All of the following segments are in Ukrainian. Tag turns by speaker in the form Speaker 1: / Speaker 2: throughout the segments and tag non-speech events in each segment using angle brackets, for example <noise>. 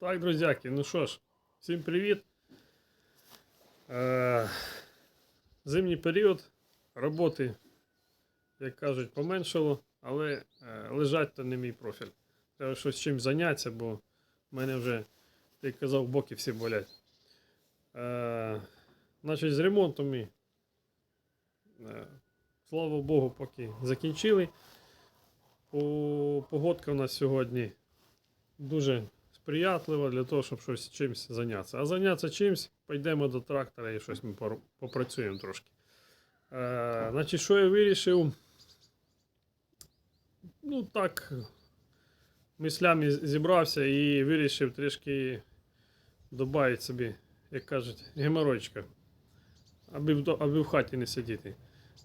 Speaker 1: Так, друзяки, ну що ж, всім привіт. Е, зимній період роботи, як кажуть, поменшало, але е, лежать то не мій профіль. Треба щось чим зайнятися, бо в мене вже, як казав, боки всі болять. Е, значить, з ремонтом ми, слава Богу, поки закінчили. По- Погодка у нас сьогодні дуже сприятлива для того, щоб щось чимось зайнятися. А зайнятися чимось, пойдемо до трактора і щось ми попрацюємо трошки. Е, значить, що я вирішив? Ну так, мислями зібрався і вирішив трішки додати собі, як кажуть, геморойчика, аби аби в хаті не сидіти.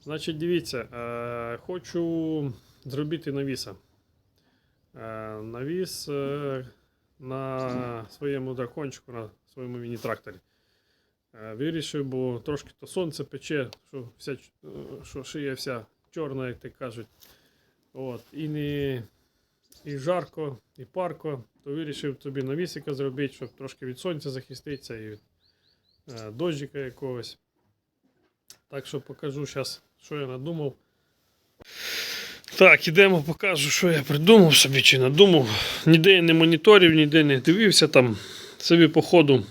Speaker 1: Значить, дивіться, е, хочу зробити навіса. Е, навіс е, на своєму дракончику, на своєму міні-тракторі. Е, Вирішив, бо трошки то сонце пече, що, вся, е, що шия вся чорна, як ти кажуть. От, і не і жарко, і парко, то вирішив тобі навісика зробити, щоб трошки від сонця захиститися і від е, дощика якогось. Так що покажу зараз, що я надумав. Так, ідемо, покажу, що я придумав собі чи надумав. Ніде я не моніторив, ніде не дивився там. Собі по ходу.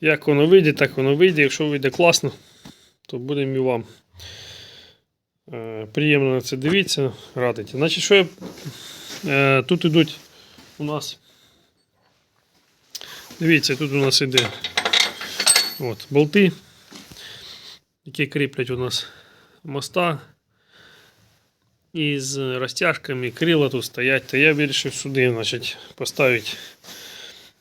Speaker 1: Як воно вийде, так воно вийде. Якщо вийде класно, то будемо і вам. Е, приємно на це дивіться, радити. Значить, що я. Е, тут ідуть у нас. Дивіться, тут у нас іде от, болти, які кріплять у нас моста із розтяжками, крила тут стоять, то я вирішив сюди значить, поставити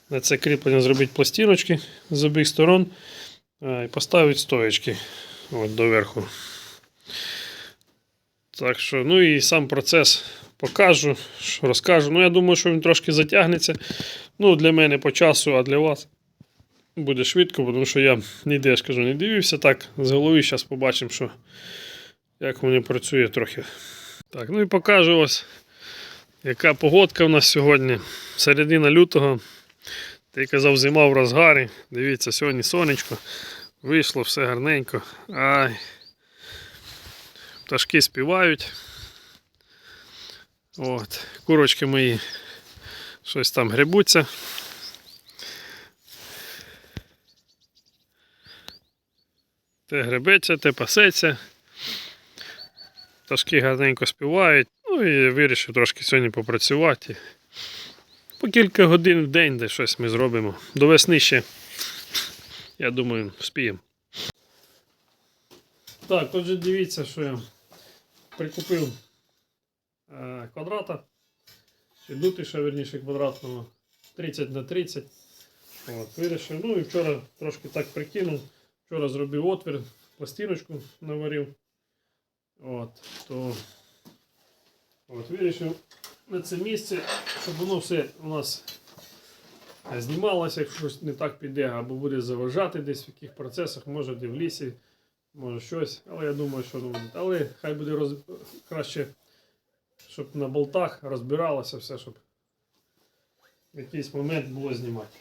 Speaker 1: на це кріплення, зробити пластиночки з обох сторон і поставити стоечки от, доверху. Так що, ну і сам процес покажу, розкажу. Ну, я думаю, що він трошки затягнеться. Ну, для мене по часу, а для вас буде швидко, тому що я ніде я не дивився так. З голови зараз побачимо, що як воно працює трохи. Так, ну і покажу ось, яка погодка у нас сьогодні. Середина лютого. Ти казав, зима в розгарі. Дивіться, сьогодні сонечко. Вийшло все гарненько. Ай. Пташки співають. От. Курочки мої щось там гребуться. Те гребеться, те пасеться. Пташки гарненько співають. Ну і вирішив трошки сьогодні попрацювати. По кілька годин в день де щось ми зробимо. До весни ще, я думаю, вспіємо. Так, отже, дивіться, що я прикупив е, квадрата. Чи дутиша, верніше, квадратного 30 на 30. От, вирішив. Ну і вчора трошки так прикинув. Вчора зробив отвір, пластиночку наварив. От, то от, вирішив на це місце, щоб воно все у нас знімалося, якщо щось не так піде, або буде заважати десь в яких процесах, може де в лісі, може щось. Але я думаю, що буде. Але хай буде роз... краще, щоб на болтах розбиралося все, щоб якийсь момент було знімати.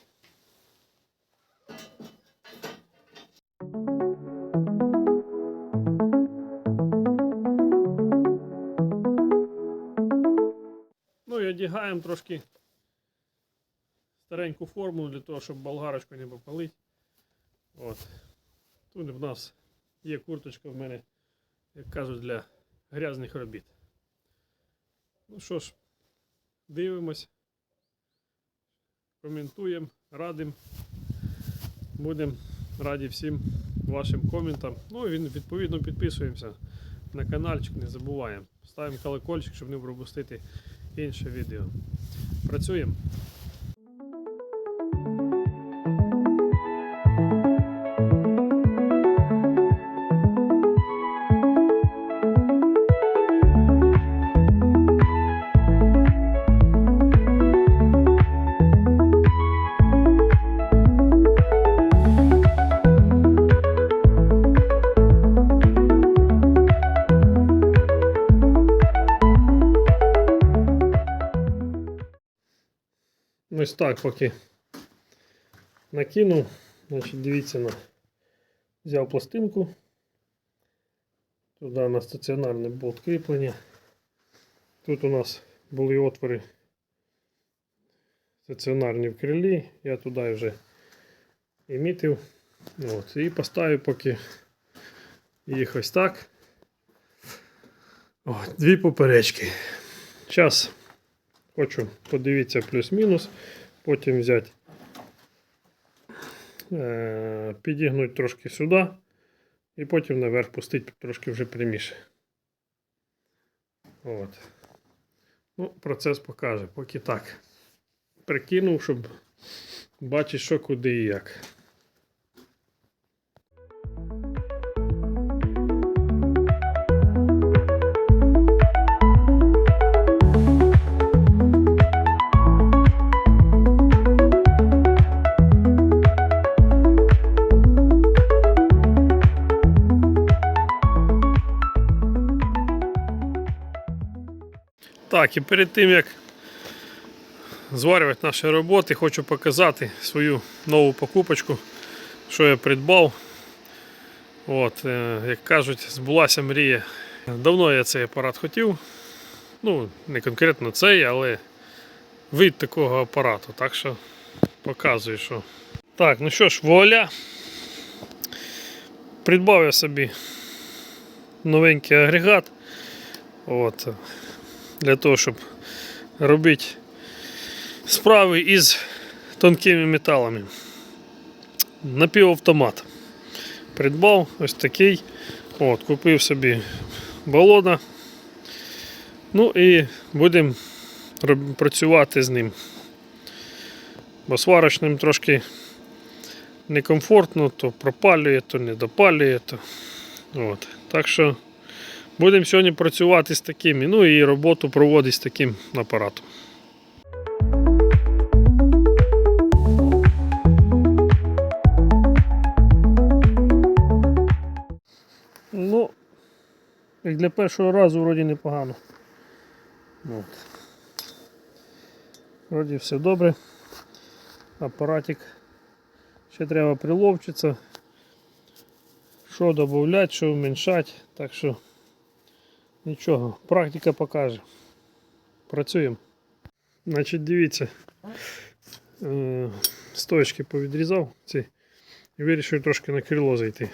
Speaker 1: Ну одягаємо трошки стареньку форму для того, щоб болгарочку не попалити. От. Тут в нас є курточка в мене, як кажуть, для грязних робіт. Ну що ж, дивимось, коментуємо, радимо. Будемо раді всім вашим коментам. Ну і відповідно підписуємося на каналчик, не забуваємо. Ставимо колокольчик, щоб не пропустити інше відео. Працюємо. Так поки накинув. Значить, дивіться на. Взяв пластинку. Туди на стаціонарний болт кріплення. Тут у нас були отвори стаціонарні в крилі. Я туди вже імітив. От, і поставив поки їх ось так. От, дві поперечки. Зараз хочу подивитися плюс-мінус, потім взяти, е- підігнути трошки сюди і потім наверх пустити трошки вже пряміше. От. Ну, процес покаже, поки так. Прикинув, щоб бачити, що куди і як. Так, і перед тим як зварювати наші роботи, хочу показати свою нову покупочку, що я придбав. От, е, як кажуть, збулася мрія. Давно я цей апарат хотів. Ну, не конкретно цей, але вид такого апарату. Так що показую, що. Так, ну що ж, вуаля. Придбав я собі новенький агрегат. От, для того, щоб робити справи із тонкими металами. Напівавтомат. Придбав ось такий. От, купив собі балона. Ну і будемо працювати з ним. Бо сварочним трошки некомфортно, то пропалює, то не допалює. То... От. Так що будемо сьогодні працювати з такими. Ну і роботу проводити з таким апаратом. Ну, як для першого разу вроді непогано. От. Вроді все добре. Апаратик. Ще треба приловчитися. Що додати, що вміншати. Так що нічого, практика покаже. Працюємо. Значить, дивіться. Е, Стоечки повідрізав ці і вирішив трошки на крило зайти.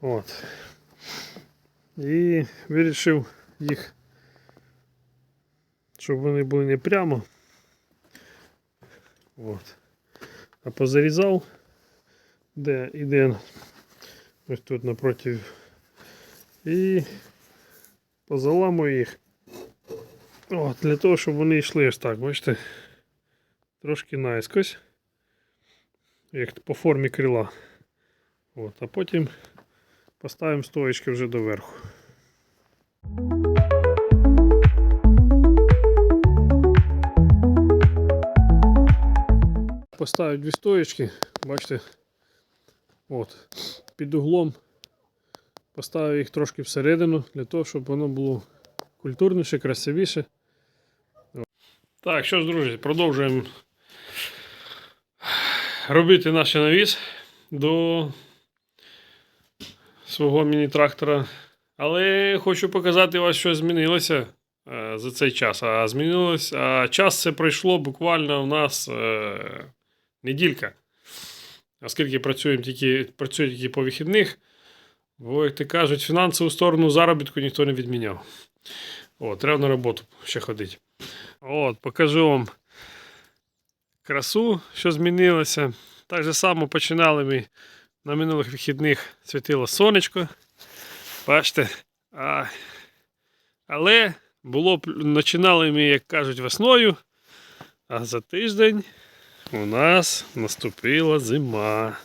Speaker 1: От. І вирішив їх, щоб вони були не прямо. От. А позарізав, де іде ось тут напротив. І позаламую їх. От, для того, щоб вони йшли ось так, бачите? Трошки наискось. Як по формі крила. От, а потім поставимо стоечки вже доверху. Поставив дві стоечки, бачите, от, під углом поставив їх трошки всередину, для того, щоб воно було культурніше, красивіше. Так, що ж, друзі, продовжуємо робити наш навіс до свого міні-трактора. Але хочу показати вас, що змінилося е, за цей час. А змінилось, а час це пройшло буквально у нас е, неділька. Оскільки працюємо тільки, працюю тільки по вихідних, бо, як ти кажуть, фінансову сторону заробітку ніхто не відміняв. О, треба на роботу ще ходити. От, покажу вам красу, що змінилося. Так же само починали ми на минулих вихідних світило сонечко. Бачите. А, але було починали ми, як кажуть, весною. А за тиждень у нас наступила зима.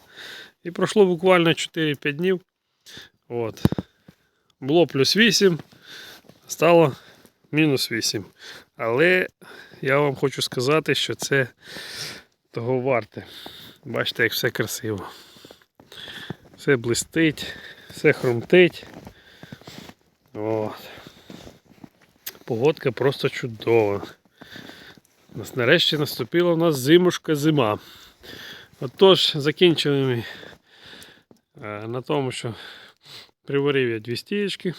Speaker 1: І пройшло буквально 4-5 днів. От. Було плюс 8, стало мінус 8. Але я вам хочу сказати, що це того варте. Бачите, як все красиво. Все блистить, все хрумтить. От. Погодка просто чудова. Нарешті наступила у нас зимушка зима. Отож, закінчили ми на тому, що приварив я дві стієчки,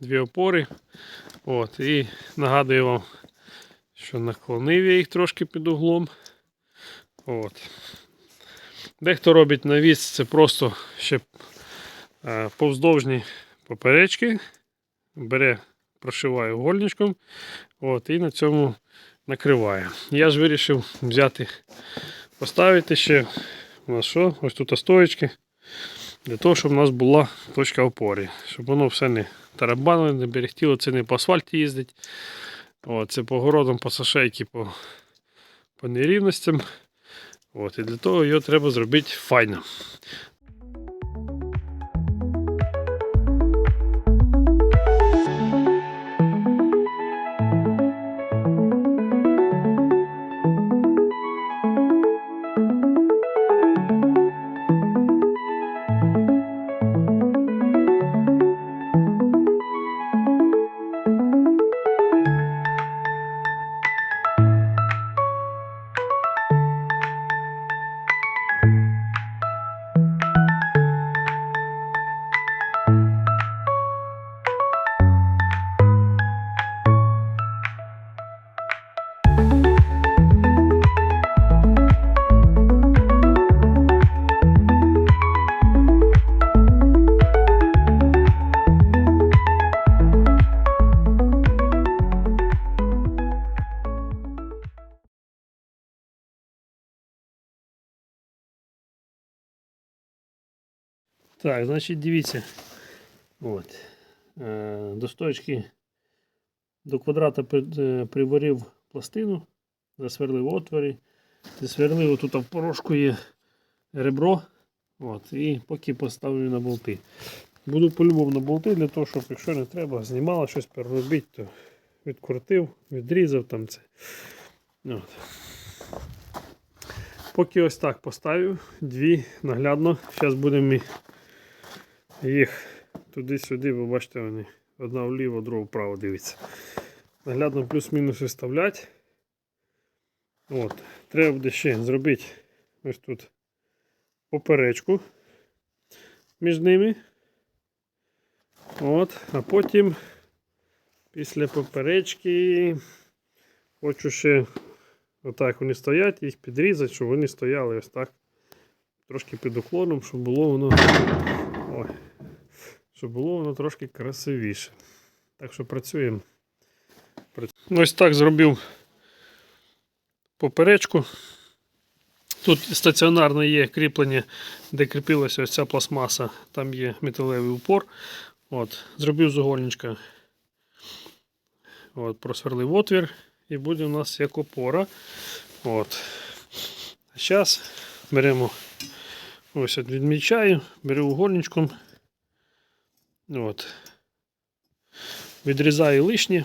Speaker 1: дві опори. От, і нагадую вам, що наклонив я їх трошки під углом. От. Дехто робить навіс, це просто ще е, повздовжні поперечки. Бере, прошиває угольничком. От, і на цьому накриває. Я ж вирішив взяти, поставити ще у нас що? Ось тут стоечки. Для того, щоб у нас була точка опори. Щоб воно все не тарабанило, не берегтіло, це не по асфальті їздить. От, це по городам, по сашейки, по, по нерівностям. От, і для того його треба зробити файно. Так, значить, дивіться. От. Е, До стоечки до квадрата е, приварив пластину, засверлив отвори, засверлив тут в порошку є ребро. От, і поки поставлю на болти. Буду по-любому на болти для того, щоб якщо не треба, знімало щось переробити, то відкрутив, відрізав там це. От. Поки ось так поставив, дві наглядно. Зараз будемо їх туди-сюди, ви бачите, вони одна вліво, друга вправо дивиться. Наглядно плюс-мінус виставляти. От. Треба буде ще зробити ось тут поперечку між ними. От, а потім після поперечки хочу ще отак вони стоять, їх підрізати, щоб вони стояли ось так. Трошки під уклоном, щоб було воно. Ой, щоб було воно трошки красивіше. Так що працюємо. Працю- Ось так зробив поперечку. Тут стаціонарне є кріплення, де кріпилася ось ця пластмаса, там є металевий упор. От, зробив з угольничка. От, просверлив отвір і буде у нас як опора. От. Зараз беремо ось відмічаю, беру угольничком. От. Відрізаю лишнє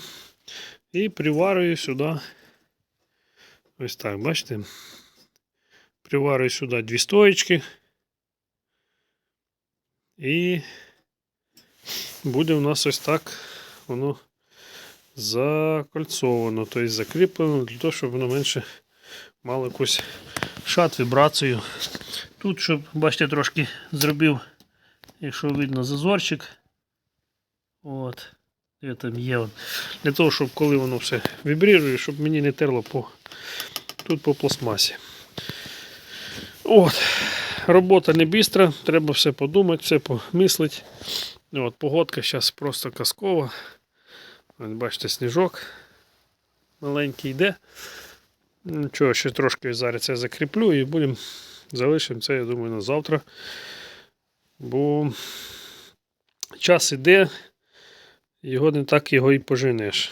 Speaker 1: і приварюю сюди. Ось так, бачите? Приварюю сюди дві стоечки. І буде у нас ось так воно закольцовано, тобто закріплено для того, щоб воно менше мало якусь шат, вібрацію. Тут, щоб, бачите, трошки зробив, якщо видно, зазорчик. От. Де там є. Для того, щоб коли воно все вібрірує, щоб мені не терло по, тут по пластмасі. От. Робота не бістра, треба все подумати, все помислити. От, погодка зараз просто казкова. От, бачите, сніжок маленький йде. Нічого, ще трошки зараз це закріплю і будемо залишимо це, я думаю, на завтра. Бо час іде, його не так його і поженеш.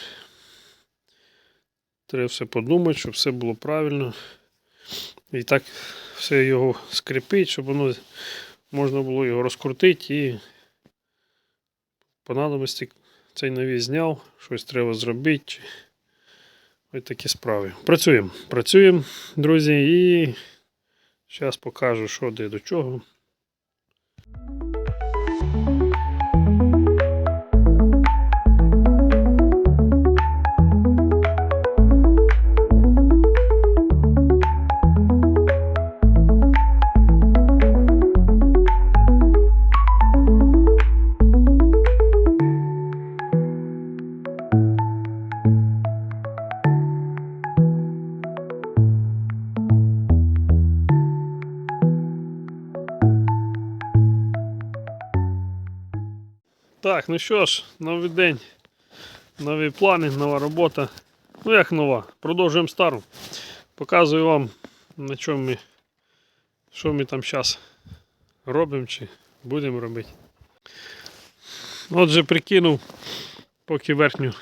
Speaker 1: Треба все подумати, щоб все було правильно. І так все його скріпить, щоб воно можна було його розкрутити і по цей навіс зняв, щось треба зробити. Ось такі справи. Працюємо. Працюємо, друзі, і зараз покажу, що де до чого. Так, ну що ж, новий день, нові плани, нова робота. Ну як нова, продовжуємо стару. Показую вам, на чому ми, що ми там зараз робимо чи будемо робити. Отже, прикинув поки верхню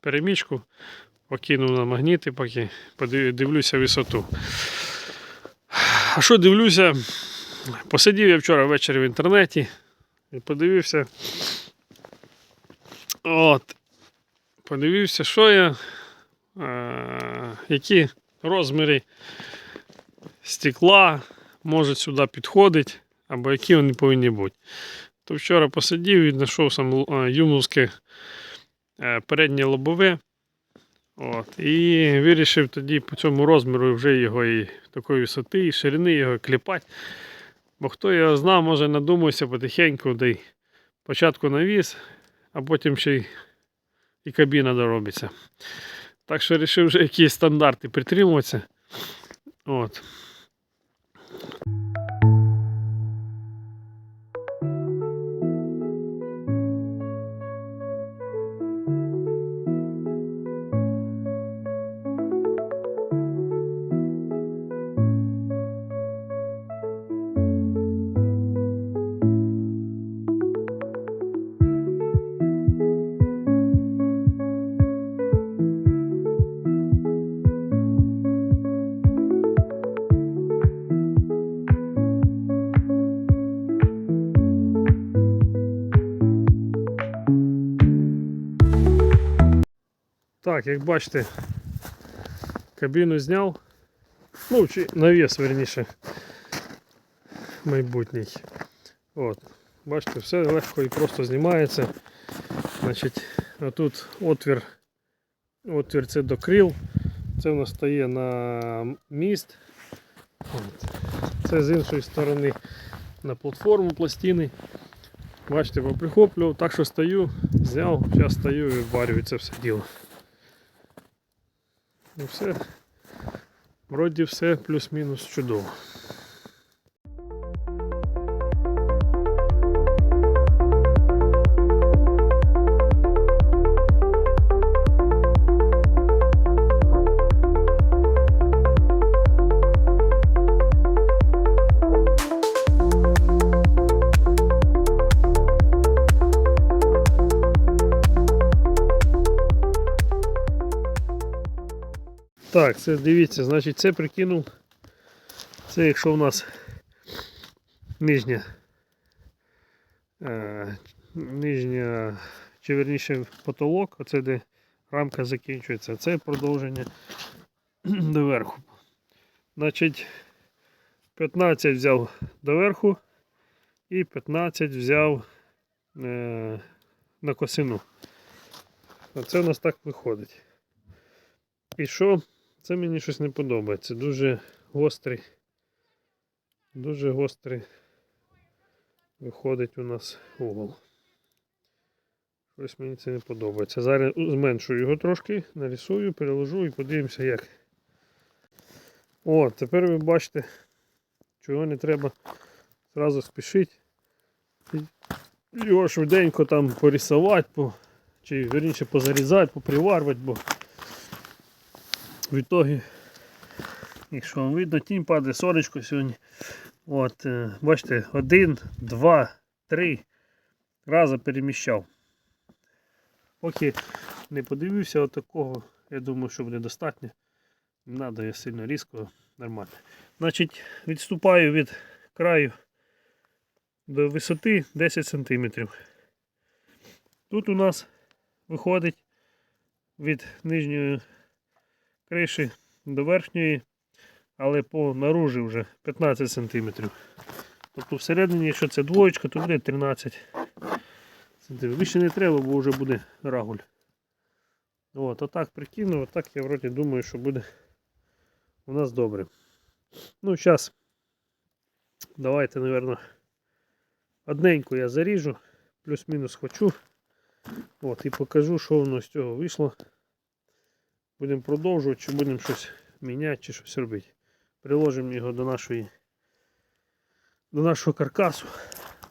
Speaker 1: перемічку, покинув на магніти, поки дивлюся висоту. А що дивлюся? Посидів я вчора ввечері в інтернеті і подивився. От. Подивився, що я. Е, які розміри стекла можуть сюди підходити, або які вони повинні бути. То вчора посидів і знайшов сам е, юмовське е, переднє лобове. От. І вирішив тоді по цьому розміру вже його і такої висоти, і ширини його кліпати. Бо хто його знав, може надумався потихеньку, де спочатку навіс, а потім ще й і кабіна доробиться. Так що вирішив вже якісь стандарти притримуватися. От. Так, як бачите, кабіну зняв. Ну, чи навіс, верніше, майбутній. От. Бачите, все легко і просто знімається. Значить, отут отвір. Отвір це до крил. Це в нас стає на міст. От. Це з іншої сторони на платформу пластини. Бачите, поприхоплював, так що стою, зняв, зараз стою і варюю це все діло. Ну все. Вроді все плюс-мінус чудово. Так, це дивіться, значить це прикинув. Це якщо у нас нижня, е, нижня, чи верніше потолок, оце де рамка закінчується, це продовження <clears throat> доверху. Значить 15 взяв доверху і 15 взяв е, на косину. Оце у нас так виходить. І що? Це мені щось не подобається. Дуже гострий. Дуже гострий виходить у нас угол. Щось мені це не подобається. Зараз зменшую його трошки, нарисую, переложу і подивимося як. О, тепер ви бачите, чого не треба зразу спішити. Його швиденько там порисувати, по, чи верніше позарізати, поприварювати, бо в ітогі, якщо вам видно, тінь падає сонечко сьогодні. От, е, бачите, один, два, три рази переміщав. Поки не подивився отакого, я думаю, що буде достатньо. Не треба я сильно різко, нормально. Значить, відступаю від краю до висоти 10 см. Тут у нас виходить від нижньої криші до верхньої, але по наружі вже 15 см. Тобто всередині, якщо це двоєчка, то буде 13 см. Більше не треба, бо вже буде рагуль. От, отак прикинув, отак я вроді думаю, що буде у нас добре. Ну, зараз давайте, мабуть, одненьку я заріжу, плюс-мінус хочу. От, і покажу, що воно з цього вийшло. Будемо продовжувати, чи будемо щось міняти, чи щось робити. Приложимо його до нашої до нашого каркасу.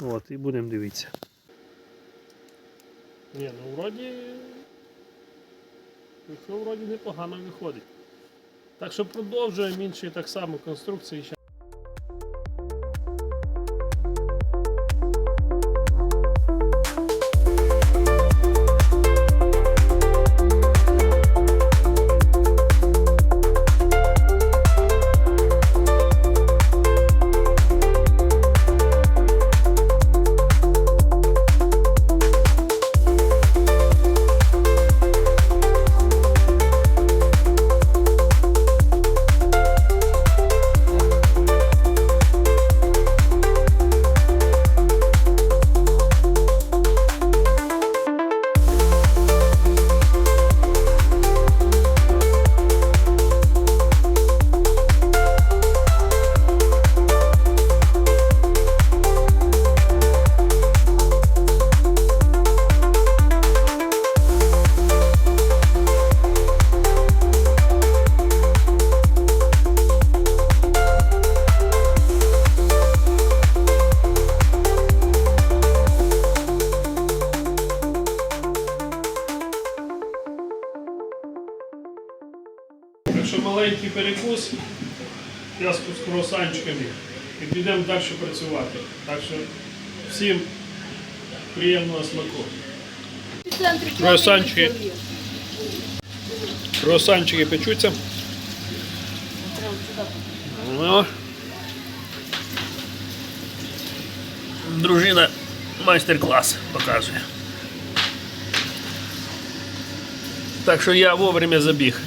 Speaker 1: От, і будемо дивитися. Ні, ну вроді. Вроді непогано виходить. Так що продовжуємо інші так само конструкції. далі працювати. Так що всім приємного смаку.
Speaker 2: В центрі
Speaker 1: Круасанчики.
Speaker 2: крові
Speaker 1: Круасанчики печуться.
Speaker 2: Треба сюди.
Speaker 1: Ну. Дружина майстер-клас показує. Так що я вовремя забіг.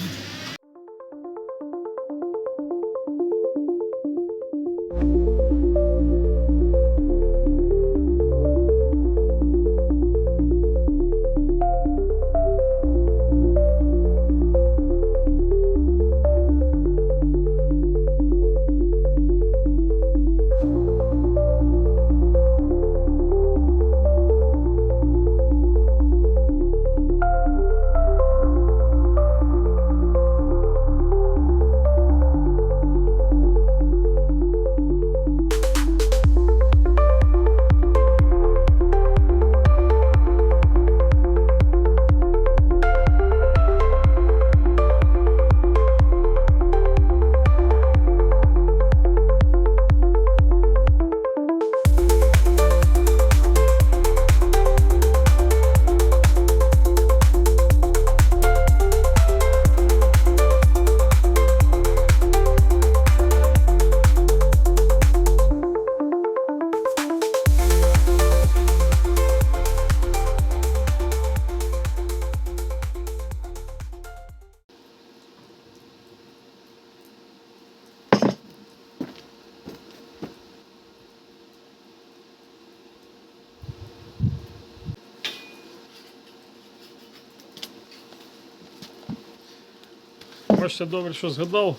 Speaker 1: Бачите, добре, що згадав.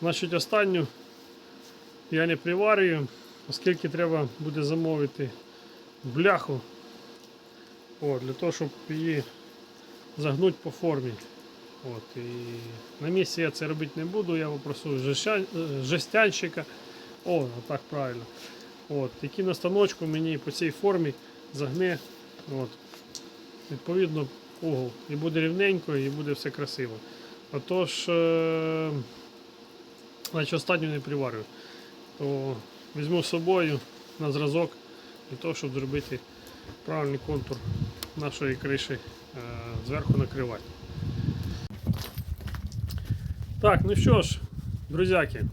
Speaker 1: Значить, останню я не приварюю, оскільки треба буде замовити бляху. От, для того, щоб її загнути по формі. От, і на місці я це робити не буду, я попрошу жестянщика. О, так правильно. От, який на станочку мені по цій формі загне от, відповідно угол. І буде рівненько, і буде все красиво. Отож, е, значить, останню не приварю, то візьму з собою на зразок для того, щоб зробити правильний контур нашої криші е, зверху накривати. Так, ну що ж, друзяки,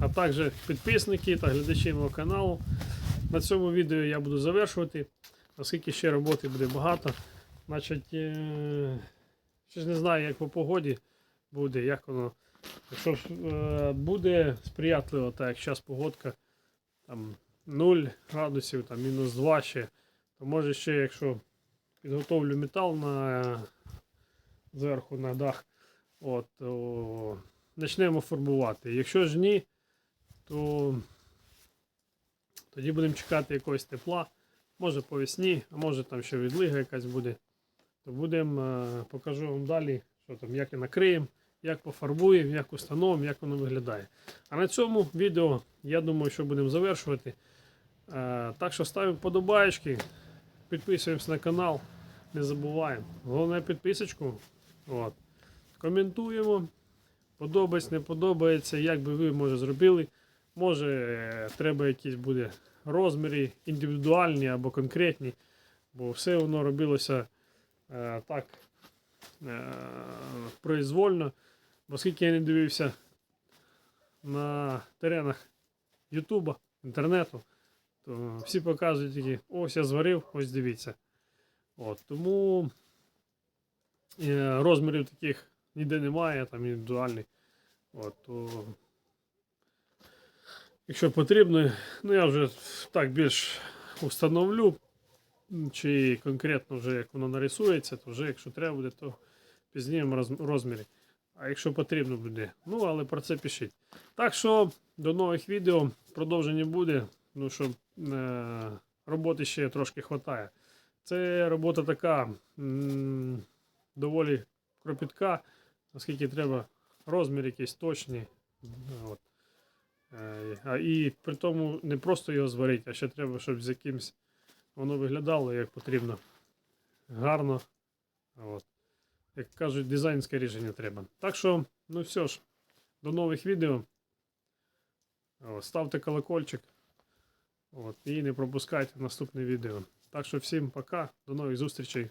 Speaker 1: а також підписники та глядачі мого каналу. На цьому відео я буду завершувати, оскільки ще роботи буде багато. Значить, е, ще ж не знаю, як по погоді буде, як воно. Якщо е, буде сприятливо, так як зараз погодка там 0 градусів, там мінус 2 ще, то може ще, якщо підготовлю метал на зверху на дах, от, то почнемо фарбувати. Якщо ж ні, то тоді будемо чекати якогось тепла. Може по весні, а може там ще відлига якась буде. То будемо, е, покажу вам далі, що там, як і накриємо, як пофарбуємо, як установимо, як воно виглядає. А на цьому відео, я думаю, що будемо завершувати. Е, Так що ставимо подобаєчки, підписуємося на канал. не забуваємо. Головне підписочку. От. Коментуємо. Подобається, не подобається, як би ви може зробили. Може, треба якісь буде розміри індивідуальні або конкретні, бо все воно робилося е, так е, произвольно. Бо скільки я не дивився на теренах Ютуба, інтернету, то всі показують такі, ось я зварив, ось дивіться. От, тому е, розмірів таких ніде немає, там індивідуальний. От, то, якщо потрібно, ну я вже так більш установлю, чи конкретно вже як воно нарисується, то вже якщо треба буде, то пізніше роз- розмірі. А якщо потрібно буде. Ну, але про це пишіть. Так що до нових відео продовження буде. Ну що е, роботи ще трошки вистачає. Це робота така м, доволі кропітка, оскільки треба розмір якийсь точний. От. Е, і при тому не просто його зварити, а ще треба, щоб з якимсь воно виглядало як потрібно. Гарно. От. Як кажуть, дизайнське рішення треба. Так що, ну все ж, до нових відео. Ставте колокольчик. От, і не пропускайте наступне відео. Так що всім пока, до нових зустрічей.